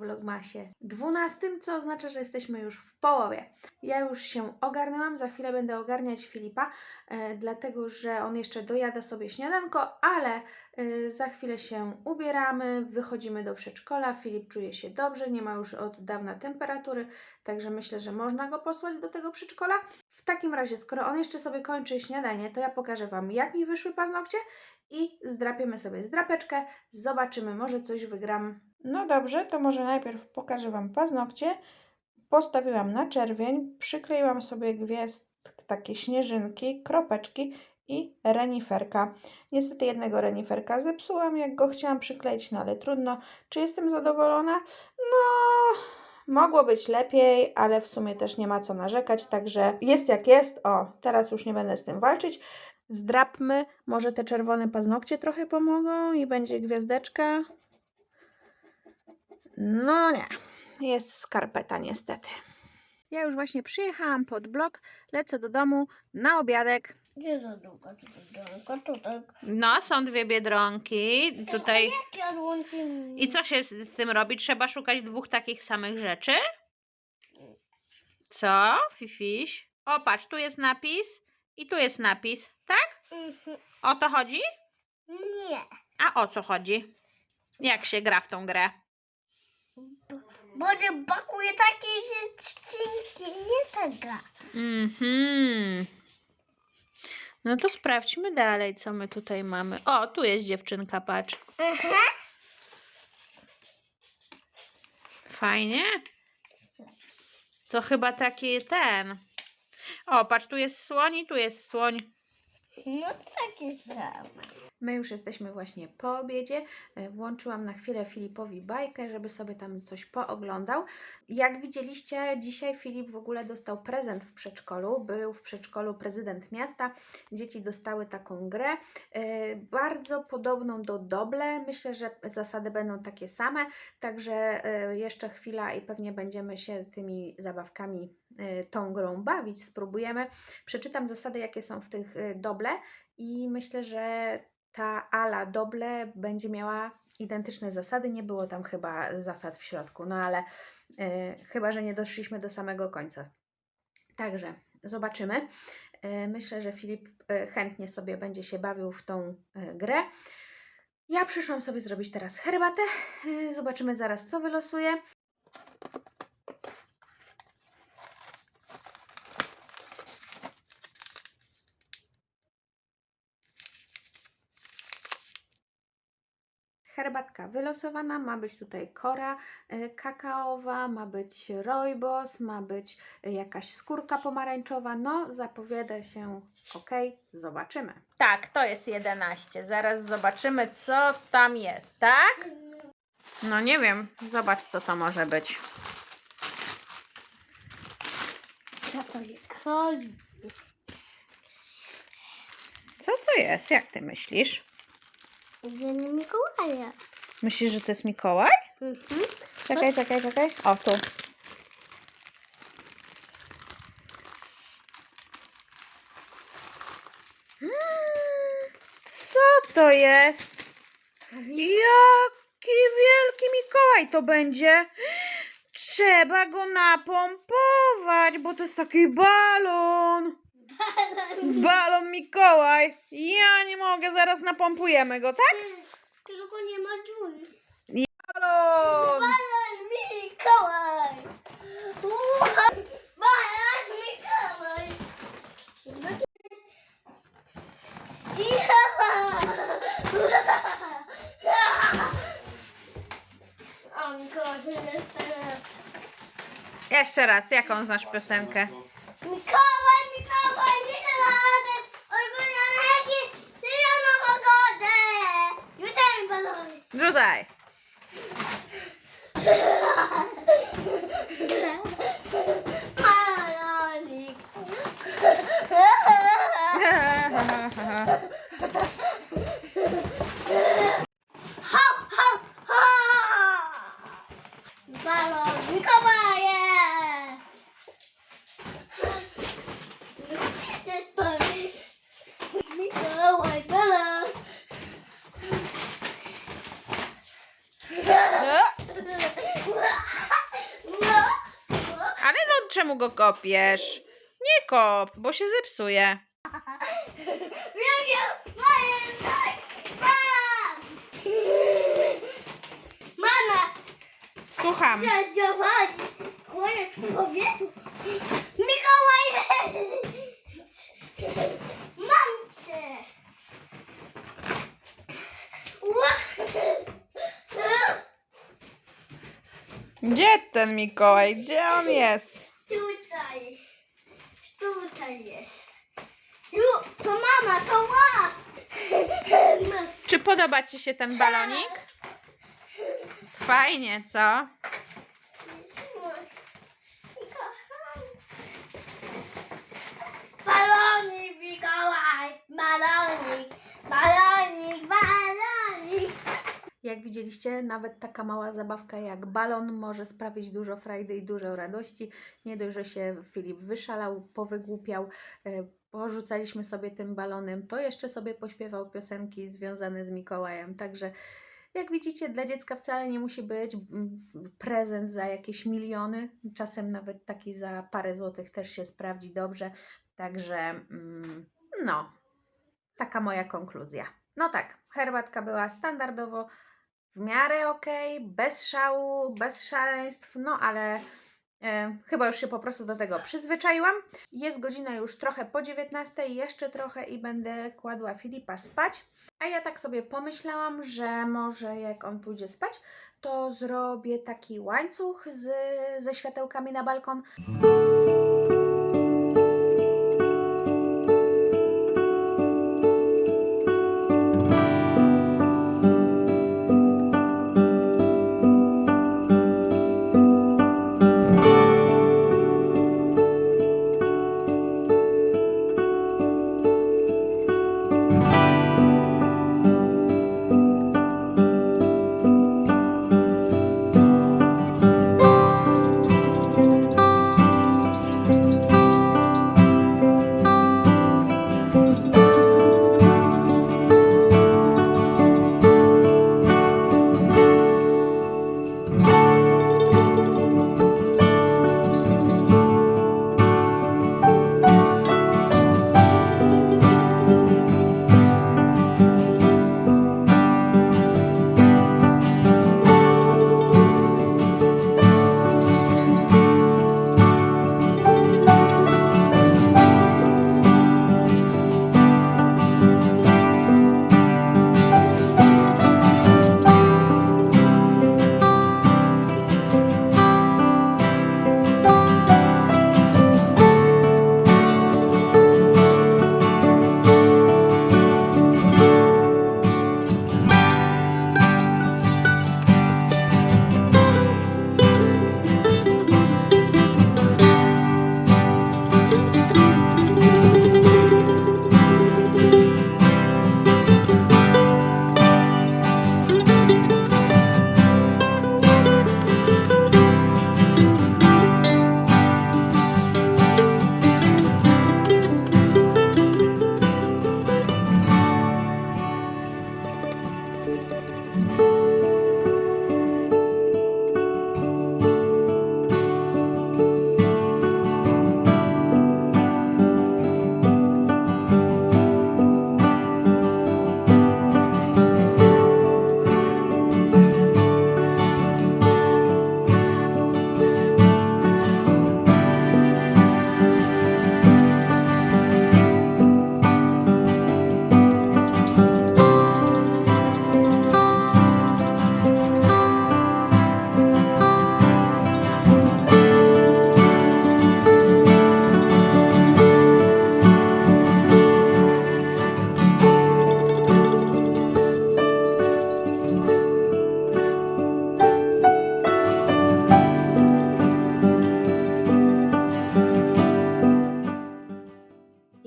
vlogmasie. Dwunastym, co oznacza, że jesteśmy już w połowie. Ja już się ogarnęłam, za chwilę będę ogarniać Filipa, e, dlatego że on jeszcze dojada sobie śniadanko, ale e, za chwilę się ubieramy, wychodzimy do przedszkola. Filip czuje się dobrze, nie ma już od dawna temperatury, także myślę, że można go posłać do tego przedszkola. W takim razie, skoro on jeszcze sobie kończy śniadanie, to ja pokażę Wam, jak mi wyszły paznokcie i zdrapiemy sobie zdrapeczkę. Zobaczymy, może coś wygram. No dobrze, to może najpierw pokażę Wam paznokcie. Postawiłam na czerwień, przykleiłam sobie gwiazd, takie śnieżynki, kropeczki i reniferka. Niestety jednego reniferka zepsułam, jak go chciałam przykleić, no ale trudno. Czy jestem zadowolona? No, mogło być lepiej, ale w sumie też nie ma co narzekać, także jest jak jest. O, teraz już nie będę z tym walczyć. Zdrapmy, może te czerwone paznokcie trochę pomogą i będzie gwiazdeczka. No nie, jest skarpeta niestety. Ja już właśnie przyjechałam pod blok, lecę do domu na obiadek. Gdzie za długo tutaj tutaj? No, są dwie biedronki. Tutaj. Jak odłączymy? I co się z tym robi? Trzeba szukać dwóch takich samych rzeczy? Co, Fifiś? O, patrz, tu jest napis i tu jest napis, tak? Mhm. O to chodzi? Nie. A o co chodzi? Jak się gra w tą grę? Może bakuje takie rzeczynki, nie taka. Mhm. No to sprawdźmy dalej, co my tutaj mamy. O, tu jest dziewczynka, patrz. Mhm. Fajnie. To chyba taki ten. O, patrz, tu jest słoń i tu jest słoń. No takie same. My już jesteśmy właśnie po obiedzie. E, Włączyłam na chwilę Filipowi bajkę, żeby sobie tam coś pooglądał. Jak widzieliście, dzisiaj Filip w ogóle dostał prezent w przedszkolu. Był w przedszkolu prezydent miasta. Dzieci dostały taką grę, e, bardzo podobną do Doble. Myślę, że zasady będą takie same, także e, jeszcze chwila i pewnie będziemy się tymi zabawkami, tą grą bawić. Spróbujemy. Przeczytam zasady, jakie są w tych Doble i myślę, że ta ala doble będzie miała identyczne zasady. Nie było tam chyba zasad w środku, no ale e, chyba, że nie doszliśmy do samego końca. Także zobaczymy. E, myślę, że Filip e, chętnie sobie będzie się bawił w tą grę. Ja przyszłam sobie zrobić teraz herbatę. Zobaczymy zaraz, co wylosuję. Herbatka wylosowana, ma być tutaj kora y, kakaowa, ma być rojbos, ma być y, jakaś skórka pomarańczowa. No, zapowiada się ok, zobaczymy. Tak, to jest 11. Zaraz zobaczymy, co tam jest, tak? No nie wiem. Zobacz, co to może być. Co to jest? Chodzi. Co to jest? Jak ty myślisz? Dzień Mikołaja. Myślisz, że to jest Mikołaj? Mhm. Czekaj, czekaj, czekaj. O, tu. Co to jest? Jaki wielki Mikołaj to będzie? Trzeba go napompować, bo to jest taki balon. Balon Mikołaj. Ja nie mogę, zaraz napompujemy go, tak? Tylko nie ma drzwi. Balon! Balan Mikołaj! Uha! Balan Mikołaj! O Mikołaj, Jeszcze raz, jaką znasz piosenkę? Mikołaj, Mikołaj, nie da rady! Ogólnie leki, tyle na pogodę! Rzucaj mi balony! Rzucaj. Balonik! Hop, hop, hop! Balon Mikołaje! Mikołaj, balon! Czemu go kopiesz? Nie kop, bo się zepsuje. Tak, mam! Mama, Słucham. zadziałać! Koniec powietrzu! Mikołaj! Mam cię! Ła- Gdzie ten Mikołaj? Gdzie on jest? Tutaj. Jest. Ju, to mama, to łap! Czy podoba Ci się ten balonik? Fajnie, co? Balonik, Mikołaj! Balonik! Balonik! Balonik! Jak widzieliście, nawet taka mała zabawka jak balon może sprawić dużo frajdy i dużo radości. Nie dość, że się Filip wyszalał, powygłupiał, e, porzucaliśmy sobie tym balonem, to jeszcze sobie pośpiewał piosenki związane z Mikołajem. Także jak widzicie, dla dziecka wcale nie musi być prezent za jakieś miliony. Czasem nawet taki za parę złotych też się sprawdzi dobrze. Także mm, no, taka moja konkluzja. No tak, herbatka była standardowo w miarę okej, bez szału, bez szaleństw, no ale e, chyba już się po prostu do tego przyzwyczaiłam. Jest godzina już trochę po 19, jeszcze trochę i będę kładła Filipa spać. A ja tak sobie pomyślałam, że może jak on pójdzie spać, to zrobię taki łańcuch z, ze światełkami na balkon.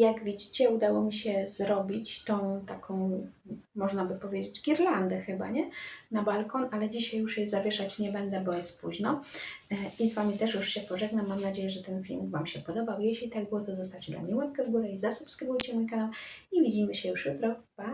Jak widzicie, udało mi się zrobić tą taką, można by powiedzieć, girlandę chyba, nie? Na balkon, ale dzisiaj już jej zawieszać nie będę, bo jest późno. E, I z Wami też już się pożegnam. Mam nadzieję, że ten filmik Wam się podobał. Jeśli tak było, to zostawcie dla mnie łapkę w górę i zasubskrybujcie mój kanał. I widzimy się już jutro. Pa!